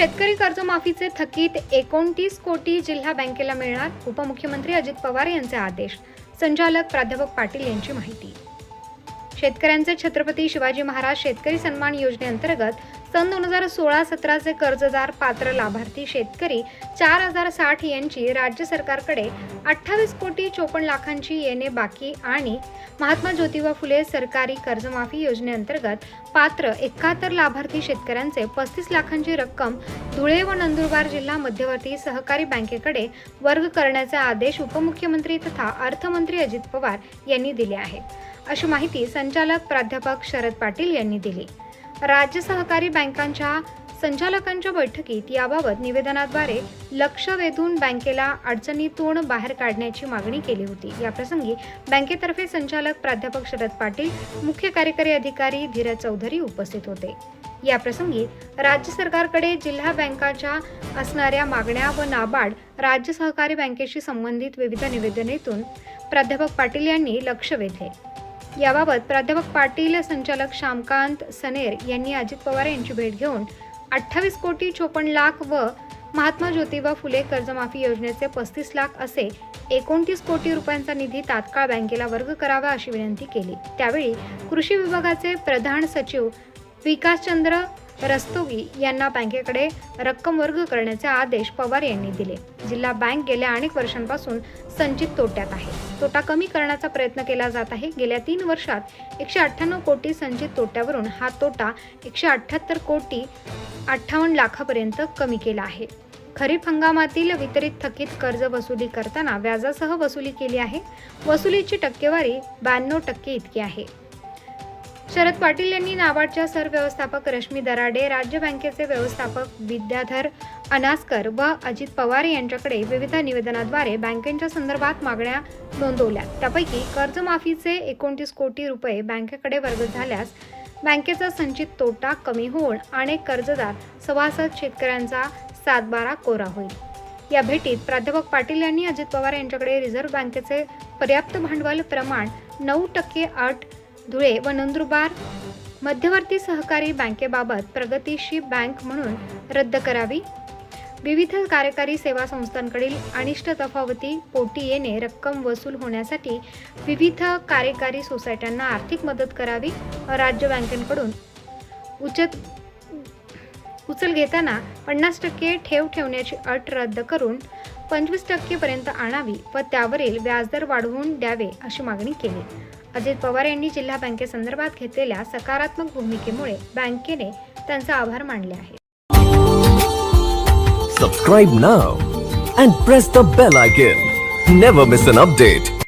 शेतकरी कर्जमाफीचे थकीत एकोणतीस कोटी जिल्हा बँकेला मिळणार उपमुख्यमंत्री अजित पवार यांचे आदेश. संचालक प्राध्यापक पाटील यांची माहिती. शेतकऱ्यांचे छत्रपती शिवाजी महाराज शेतकरी सन्मान योजनेअंतर्गत सन दोन हजार सोळा सतराचे कर्जदार पात्र लाभार्थी शेतकरी चार हजार साठ यांची राज्य सरकारकडे अठ्ठावीस कोटी चोपन्न लाखांची येणे बाकी आणि महात्मा ज्योतिबा फुले सरकारी कर्जमाफी योजनेअंतर्गत पात्र एकाहत्तर लाभार्थी शेतकऱ्यांचे पस्तीस लाखांची रक्कम धुळे व नंदुरबार जिल्हा मध्यवर्ती सहकारी बँकेकडे वर्ग करण्याचे आदेश उपमुख्यमंत्री तथा अर्थमंत्री अजित पवार यांनी दिले आहेत. अशी माहिती संचालक प्राध्यापक शरद पाटील यांनी दिली. राज्य सहकारी बँकांच्या संचालकांच्या बैठकीत याबाबत निवेदनाद्वारे लक्ष वेधून बँकेला अडचणीतून बाहेर काढण्याची मागणी केली होती. याप्रसंगी बँकेतर्फे संचालक प्राध्यापक शरद पाटील मुख्य कार्यकारी अधिकारी धीरज चौधरी उपस्थित होते. याप्रसंगी राज्य सरकारकडे जिल्हा बँकाच्या असणाऱ्या मागण्या व नाबार्ड राज्य सहकारी बँकेशी संबंधित विविध निवेदनेतून प्राध्यापक पाटील यांनी लक्ष वेधले. याबाबत प्राध्यापक पाटील संचालक श्यामकांत सनेर यांनी अजित पवार यांची भेट घेऊन अठ्ठावीस कोटी चोपन्न लाख व महात्मा ज्योतिबा फुले कर्जमाफी योजनेचे पस्तीस लाख असे एकोणतीस कोटी रुपयांचा निधी तात्काळ बँकेला वर्ग करावा अशी विनंती केली. त्यावेळी कृषी विभागाचे प्रधान सचिव विकासचंद्र रस्तोगी यांना बँकेकडे रक्कम वर्ग करण्याचे आदेश पवार यांनी दिले. जिल्हा बँक गेल्या अनेक वर्षांपासून संचित तोट्यात आहे. तोटा कमी करण्याचा प्रयत्न केला जात आहे. गेल्या तीन वर्षात एकशे अठ्ठ्याण्णव कोटी संचित तोट्यावरून हा तोटा एकशे अठ्ठ्याहत्तर कोटी अठ्ठावन्न लाखापर्यंत कमी केला आहे. खरीप हंगामातील वितरित थकीत कर्ज वसुली करताना व्याजासह वसुली केली आहे. वसुलीची टक्केवारी ब्याण्णव टक्के इतकी आहे. शरद पाटील यांनी नाबार्डच्या सरव्यवस्थापक रश्मी दराडे राज्य बँकेचे व्यवस्थापक विद्याधर अनास्कर व अजित पवार यांच्याकडे विविध निवेदनाद्वारे बँकेच्या संदर्भात मागण्या नोंदवल्या. त्यापैकी कर्जमाफीचे एकोणतीस कोटी रुपये बँकेकडे वर्ग झाल्यास बँकेचा संचित तोटा कमी होऊन अनेक कर्जदार सभासद शेतकऱ्यांचा सातबारा कोरा होईल. या भेटीत प्राध्यापक पाटील यांनी अजित पवार यांच्याकडे रिझर्व्ह बँकेचे पर्याप्त भांडवल प्रमाण नऊ टक्के अट धुळे व नंदुरबार. मध्यवर्ती सहकारी बँकेबाबत प्रगतीशी बँक म्हणून रद्द करावी. विविध कार्यकारी सेवा संस्थांकडील अनिष्ट तफावती पोटी येणे रक्कम वसूल होण्यासाठी विविध कार्यकारी सोसायट्यांना आर्थिक मदत करावी राज्य बँकेकडून. उचत उचल घेताना पन्नास टक्के ठेव ठेवण्याची अट रद्द करून पंचवीस टक्केपर्यंत आणावी व त्यावरील व्याजदर वाढवून द्यावे अशी मागणी केली. अजित पवार यांनी जिल्हा बँकेसंदर्भात घेतलेल्या सकारात्मक भूमिकेमुळे बँकेने त्यांचा आभार मानले आहे subscribe now and press the bell icon never miss an update